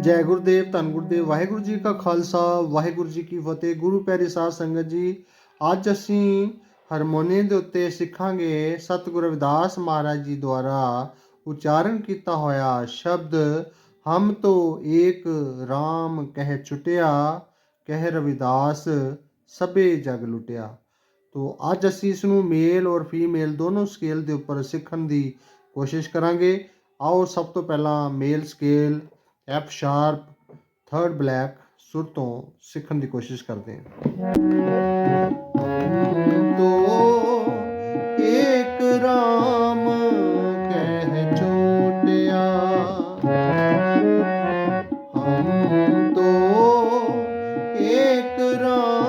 ਜੈ ਗੁਰਦੇਵ, ਧੰਨ ਗੁਰਦੇਵ। ਵਾਹਿਗੁਰੂ ਜੀ ਕਾ ਖਾਲਸਾ, ਵਾਹਿਗੁਰੂ ਜੀ ਕੀ ਫਤਿਹ। ਗੁਰੂ ਪਿਆਰੀ ਸਾਧ ਸੰਗਤ ਜੀ, ਅੱਜ ਅਸੀਂ ਹਾਰਮੋਨੀਅਮ ਦੇ ਉੱਤੇ ਸਿੱਖਾਂਗੇ ਸਤਿਗੁਰੂ ਰਵਿਦਾਸ ਮਹਾਰਾਜ ਜੀ ਦੁਆਰਾ ਉਚਾਰਨ ਕੀਤਾ ਹੋਇਆ ਸ਼ਬਦ, ਹਮ ਤੋ ਏਕ RAM ਕਹਿ ਛੁਟਿਆ, ਕਹਿ ਰਵਿਦਾਸ ਸਭੇ ਜਗ ਲੁਟਿਆ। ਤੋ ਅੱਜ ਅਸੀਂ ਇਸ ਨੂੰ ਮੇਲ ਔਰ ਫੀਮੇਲ ਦੋਨੋਂ ਸਕੇਲ ਦੇ ਉੱਪਰ ਸਿੱਖਣ ਦੀ ਕੋਸ਼ਿਸ਼ ਕਰਾਂਗੇ। ਆਓ ਸਭ ਤੋਂ ਪਹਿਲਾਂ male scale F sharp third black ਸੁਰ ਤੋਂ ਸਿੱਖਣ ਦੀ ਕੋਸ਼ਿਸ਼ ਕਰਦੇ ਹਾਂ। ਤੋ ਏਕ ਰਾਮ ਕਹਿ ਛੋਟਿਆ। ਹਮ ਤੋ ਏਕ ਰਾਮ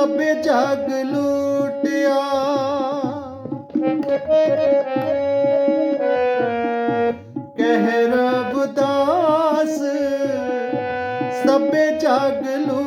ਸਭੇ ਜਗ ਲੂਟਿਆ। ਕਹਿ ਰਵਦਾਸ ਸਭੇ ਜਗ ਲੂਟਿਆ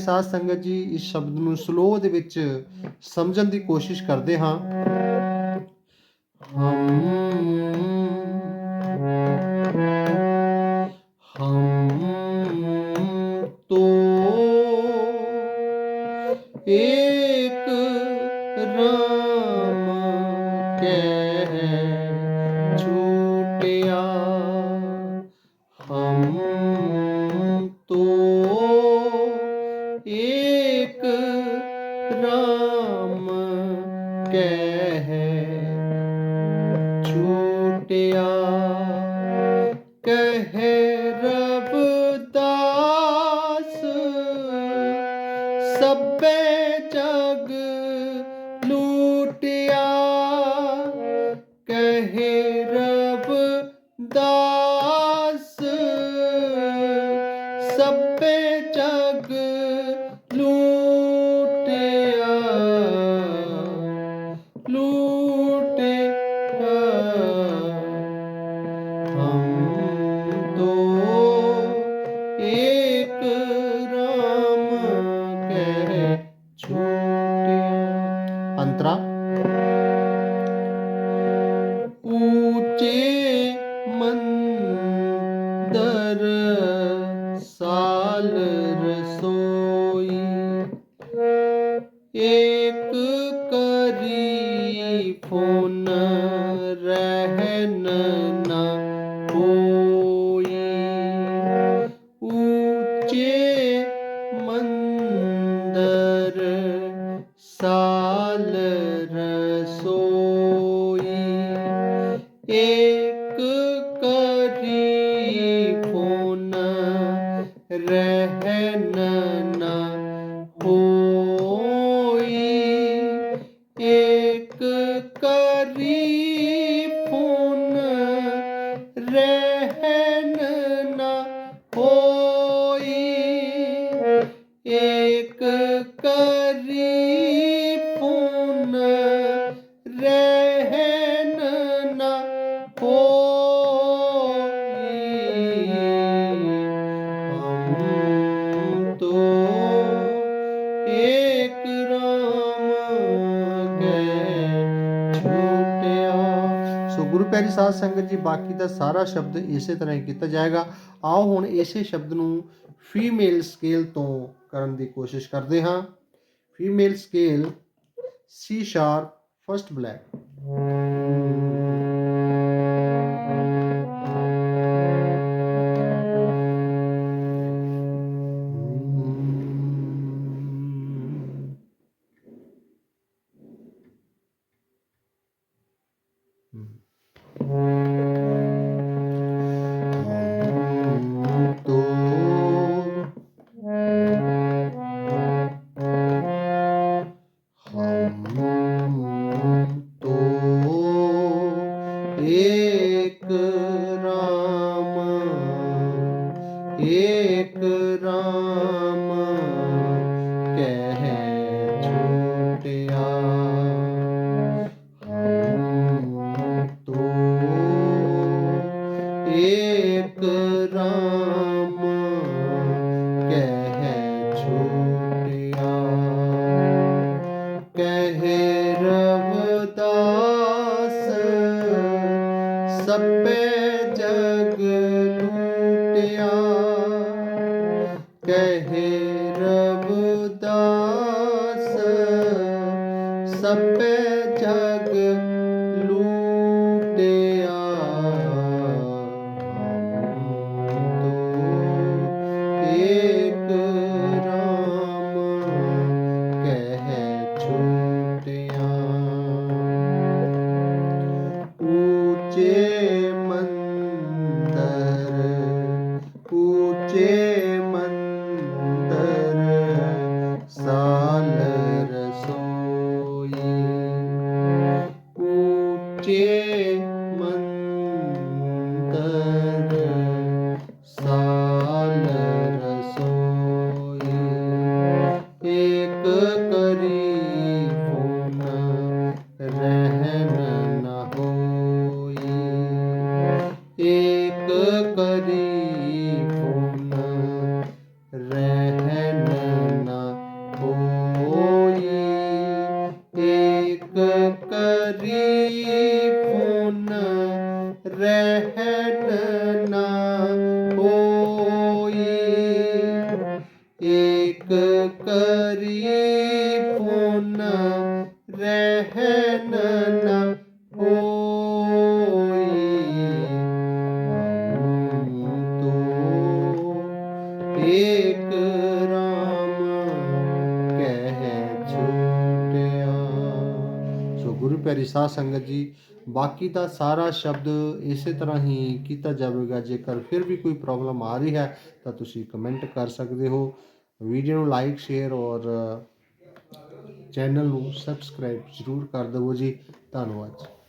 ਸਾਧ ਸੰਗਤ ਜੀ ਇਸ ਸ਼ਬਦ ਨੂੰ ਸਲੋ ਦੇ ਵਿੱਚ ਸਮਝਣ ਦੀ ਕੋਸ਼ਿਸ਼ ਕਰਦੇ ਹਾਂ। ਹਮ ਤੋ ਏਕ ਰਾਮ ਕਹਿ ਕਹੇ ਰਬ ਦਾਸ ਸਭੇ ਜਗ ਲੂਟਿਆ। ਕਹੇ ਰਬਦਾਸ ਸਭੇ ਸਾਲ ਰਸੋਈ। ਏਕ ਕਰੀ ਫੋਨ ਰਹਿਨ ਨਾ ਹੋਈ। ਉੱਚੇ ਸੋ ਗੁਰੂ ਪਿਆਰੀ ਸਾਧ ਸੰਗਤ ਜੀ, ਬਾਕੀ ਦਾ ਸਾਰਾ ਸ਼ਬਦ ਇਸੇ ਤਰ੍ਹਾਂ ਹੀ ਕੀਤਾ ਜਾਏਗਾ। ਆਓ ਹੁਣ ਇਸੇ ਸ਼ਬਦ ਨੂੰ ਫੀਮੇਲ ਸਕੇਲ ਤੋਂ ਕਰਨ ਦੀ ਕੋਸ਼ਿਸ਼ ਕਰਦੇ ਹਾਂ। Female scale C sharp first black ਤੋ ਏਕ ਰਾਮ ਕਹਿ ਛੋਟਿਆ। ਕਹਿ ਰਵਦਾਸ ਸਪੇ ਜਗ ਲੂਟਿਆ। ਕਹਿ ਰਵਦਾਸ ਸਪੇ ਏਕ ਕਰੀ ਪੁਨ ਰਹਿਨ ਨ ਹੋਈ ਏਕ ਕਰੀ ਪੁਨ ਰਹਿਨ ਨ ਹੋਈ ਏਕ ਰਹਿਨ ਨ ਹੋਈ ਤੋ ਏਕ ਰਾਮ ਕਹਿ ਛੋਟਿਆ ਸੋ ਗੁਰੂ ਪਿਆਰੀ ਸਾਧ ਸੰਗਤ ਜੀ, ਬਾਕੀ ਦਾ ਸਾਰਾ ਸ਼ਬਦ ਇਸੇ ਤਰ੍ਹਾਂ ਹੀ ਕੀਤਾ ਜਾਵੇਗਾ। ਜੇਕਰ ਫਿਰ ਵੀ ਕੋਈ ਪ੍ਰੋਬਲਮ ਆ ਰਹੀ ਹੈ, ਤਾਂ ਤੁਸੀਂ ਕਮੈਂਟ ਕਰ ਸਕਦੇ ਹੋ। ਵੀਡੀਓ ਨੂੰ ਲਾਈਕ ਸ਼ੇਅਰ ਔਰ ਚੈਨਲ ਨੂੰ ਸਬਸਕ੍ਰਾਈਬ ਜ਼ਰੂਰ ਕਰ ਦੇਵੋ ਜੀ। ਧੰਨਵਾਦ